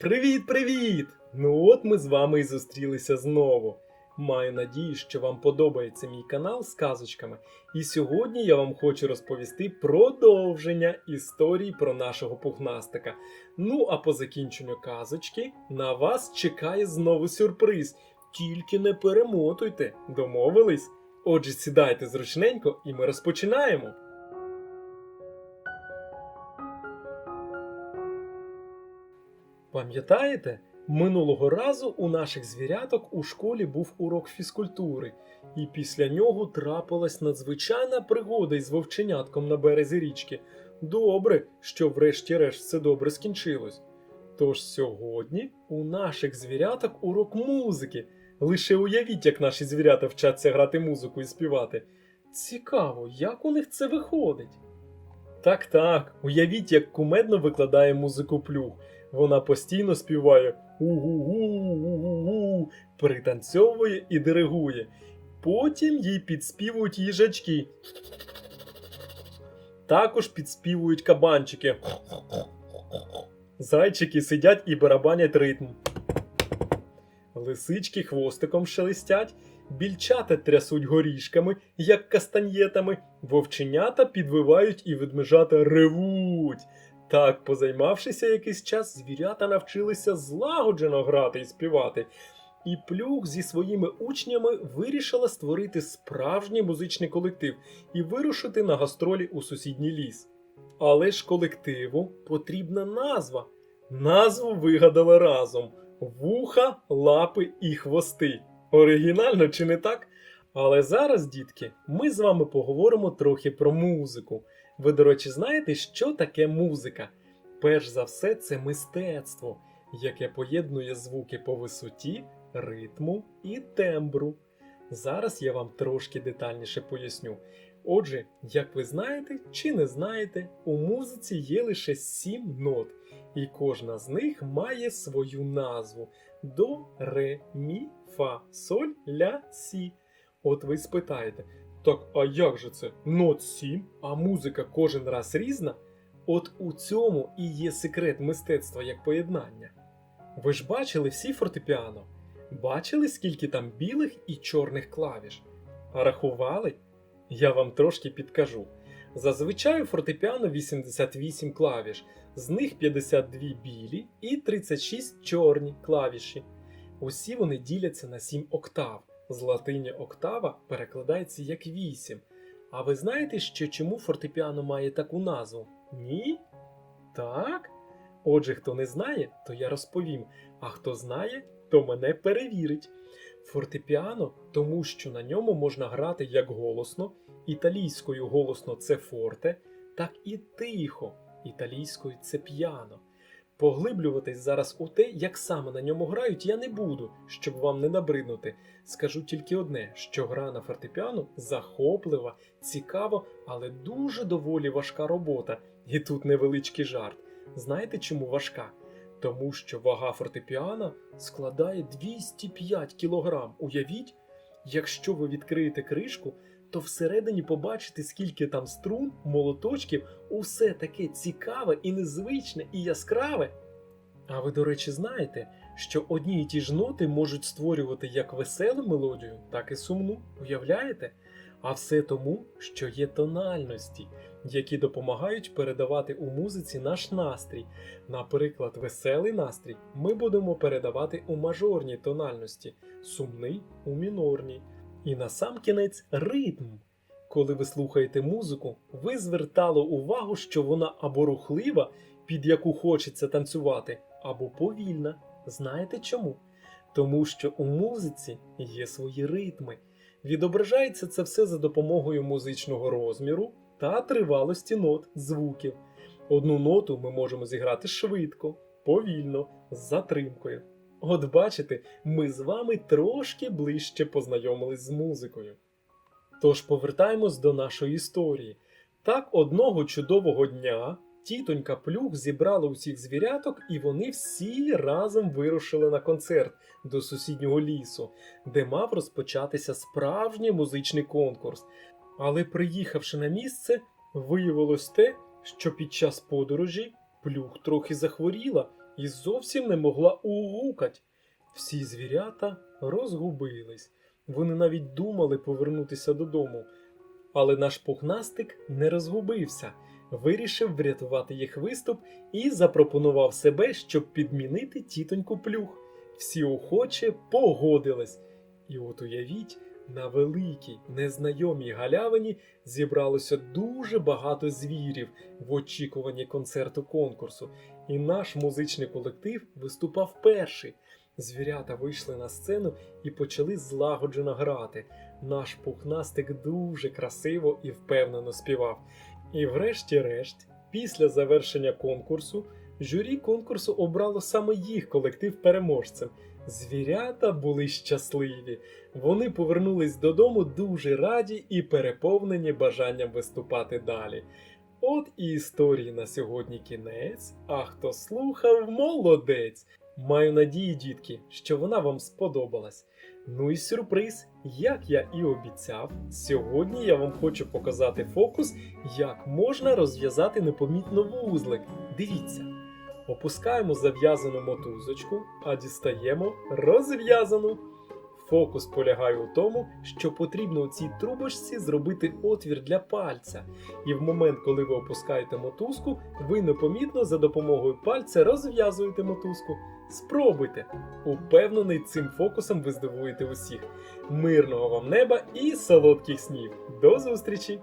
Привіт-привіт! Ну от ми з вами і зустрілися знову. Маю надію, що вам подобається мій канал з казочками. І сьогодні я вам хочу розповісти продовження історії про нашого пухнастика. Ну а по закінченню казочки на вас чекає знову сюрприз. Тільки не перемотуйте, домовились? Отже, сідайте зручненько і ми розпочинаємо. Пам'ятаєте, минулого разу у наших звіряток у школі був урок фізкультури, і після нього трапилась надзвичайна пригода із вовченятком на березі річки. Добре, що врешті-решт все добре скінчилось. Тож сьогодні у наших звіряток урок музики. Лише уявіть, як наші звірята вчаться грати музику і співати. Цікаво, як у них це виходить. Так, так, уявіть, як кумедно викладає музику плюх. Вона постійно співає у-гу-гу, пританцьовує і диригує. Потім їй підспівують їжачки. Також підспівують кабанчики. Зайчики сидять і барабанять ритм. Лисички хвостиком шелестять, більчата трясуть горішками, як кастаньєтами, вовченята підвивають і ведмежата ревуть. Так, позаймавшися якийсь час, звірята навчилися злагоджено грати і співати. І плюх зі своїми учнями вирішила створити справжній музичний колектив і вирушити на гастролі у сусідній ліс. Але ж колективу потрібна назва. Назву вигадали разом: вуха, лапи і хвости. Оригінально чи не так? Але зараз, дітки, ми з вами поговоримо трохи про музику. Ви, до речі, знаєте, що таке музика? Перш за все, це мистецтво, яке поєднує звуки по висоті, ритму і тембру. Зараз я вам трошки детальніше поясню. Отже, як ви знаєте чи не знаєте, у музиці є лише сім нот, і кожна з них має свою назву до, ре, мі, фа, соль, ля, сі. От ви спитаєте, так а як же це? Нот 7, а музика кожен раз різна? От у цьому і є секрет мистецтва як поєднання. Ви ж бачили всі фортепіано? Бачили, скільки там білих і чорних клавіш? А рахували? Я вам трошки підкажу. Зазвичай у фортепіано 88 клавіш, з них 52 білі і 36 чорні клавіші. Усі вони діляться на 7 октав. З латині октава перекладається як 8. А ви знаєте, що чому фортепіано має таку назву? Ні? Так? Отже, хто не знає, то я розповім, а хто знає, то мене перевірить. Фортепіано, тому що на ньому можна грати як голосно, італійською голосно це форте, так і тихо, італійською це п'яно. Поглиблюватись зараз у те, як саме на ньому грають, я не буду, щоб вам не набриднути. Скажу тільки одне: що гра на фортепіано захоплива, цікава, але дуже доволі важка робота. І тут невеличкий жарт. Знаєте, чому важка? Тому що вага фортепіано складає 205 кг. Уявіть, якщо ви відкриєте кришку, то всередині побачите, скільки там струн, молоточків, усе таке цікаве і незвичне і яскраве. А ви, до речі, знаєте, що одні і ті ж ноти можуть створювати як веселу мелодію, так і сумну. Уявляєте? А все тому, що є тональності, які допомагають передавати у музиці наш настрій. Наприклад, веселий настрій ми будемо передавати у мажорній тональності, сумний у мінорній. І насамкінець ритм. Коли ви слухаєте музику, ви звертали увагу, що вона або рухлива, під яку хочеться танцювати, або повільна. Знаєте чому? Тому що у музиці є свої ритми. Відображається це все за допомогою музичного розміру та тривалості нот звуків. Одну ноту ми можемо зіграти швидко, повільно, з затримкою. От бачите, ми з вами трошки ближче познайомились з музикою. Тож повертаємось до нашої історії. Так одного чудового дня тітонька Плюх зібрала усіх звіряток, і вони всі разом вирушили на концерт до сусіднього лісу, де мав розпочатися справжній музичний конкурс. Але приїхавши на місце, виявилось те, що під час подорожі плюх трохи захворіла і зовсім не могла угукать. Всі звірята розгубились. Вони навіть думали повернутися додому. Але наш пухнастик не розгубився, вирішив врятувати їх виступ і запропонував себе, щоб підмінити тітоньку плюх. Всі охоче погодились. І от уявіть, на великій незнайомій галявині зібралося дуже багато звірів в очікуванні концерту конкурсу, і наш музичний колектив виступав перший. Звірята вийшли на сцену і почали злагоджено грати. Наш пухнастик дуже красиво і впевнено співав. І врешті-решт, після завершення конкурсу, журі конкурсу обрало саме їх колектив переможцем. Звірята були щасливі. Вони повернулись додому дуже раді і переповнені бажанням виступати далі. От і історії на сьогодні кінець. А хто слухав, молодець. Маю надії, дітки, що вона вам сподобалась. Ну і сюрприз, як я і обіцяв, сьогодні я вам хочу показати фокус, як можна розв'язати непомітно вузлик. Дивіться. Опускаємо зав'язану мотузочку, а дістаємо розв'язану. Фокус полягає у тому, що потрібно у цій трубочці зробити отвір для пальця. І в момент, коли ви опускаєте мотузку, ви непомітно за допомогою пальця розв'язуєте мотузку. Спробуйте! Упевнений, цим фокусом ви здивуєте усіх. Мирного вам неба і солодких снів! До зустрічі!